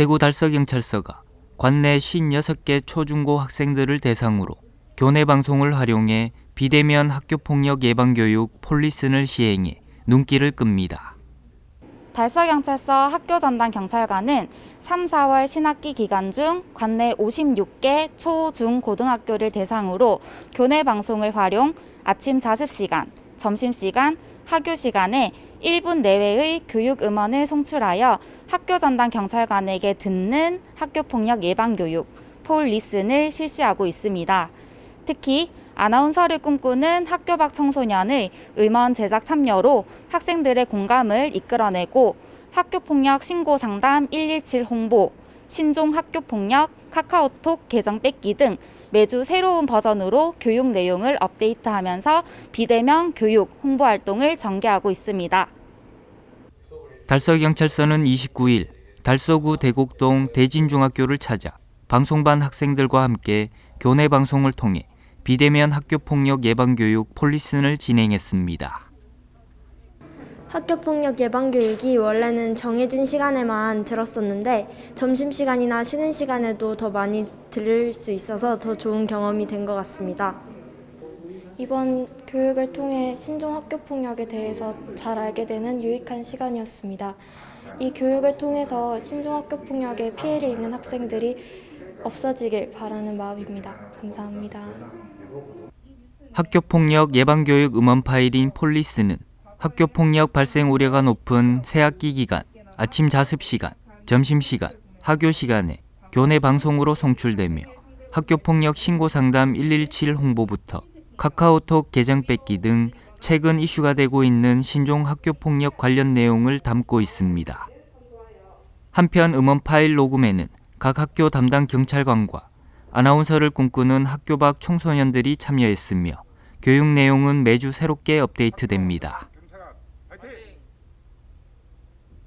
대구 달서경찰서가 관내 56개 초중고 학생들을 대상으로 교내 방송을 활용해 비대면 학교폭력 예방교육 폴리슨을 시행해 눈길을 끕니다. 달서경찰서 학교전담 경찰관은 3, 4월 신학기 기간 중 관내 56개 초, 중, 고등학교를 대상으로 교내 방송을 활용 아침 자습 시간, 점심 시간, 하교 시간에 1분 내외의 교육 음원을 송출하여 학교 전담 경찰관에게 듣는 학교폭력 예방교육 폴 리슨을 실시하고 있습니다. 특히 아나운서를 꿈꾸는 학교 밖 청소년의 음원 제작 참여로 학생들의 공감을 이끌어내고 학교폭력 신고 상담 117 홍보, 신종 학교 폭력 카카오톡 계정 뺏기 등 매주 새로운 버전으로 교육 내용을 업데이트하면서 비대면 교육 홍보 활동을 전개하고 있습니다. 달서경찰서는 29일 달서구 대곡동 대진중학교를 찾아 방송반 학생들과 함께 교내 방송을 통해 비대면 학교 폭력 예방 교육 폴리슨을 진행했습니다. 학교폭력 예방교육이 원래는 정해진 시간에만 들었었는데 점심시간이나 쉬는 시간에도 더 많이 들을 수 있어서 더 좋은 경험이 된 것 같습니다. 이번 교육을 통해 신종 학교 폭력에 대해서 잘 알게 되는 유익한 시간이었습니다. 이 교육을 통해서 신종 학교 폭력에 피해를 입는 학생들이 없어지길 바라는 마음입니다. 감사합니다. 학교폭력 예방교육 음원 파일인 폴리스는 학교 폭력 발생 우려가 높은 새학기 기간, 아침 자습 시간, 점심 시간, 하교 시간에 교내 방송으로 송출되며 학교 폭력 신고 상담 117 홍보부터 카카오톡 계정 뺏기 등 최근 이슈가 되고 있는 신종 학교 폭력 관련 내용을 담고 있습니다. 한편 음원 파일 녹음에는 각 학교 담당 경찰관과 아나운서를 꿈꾸는 학교 밖 청소년들이 참여했으며 교육 내용은 매주 새롭게 업데이트됩니다.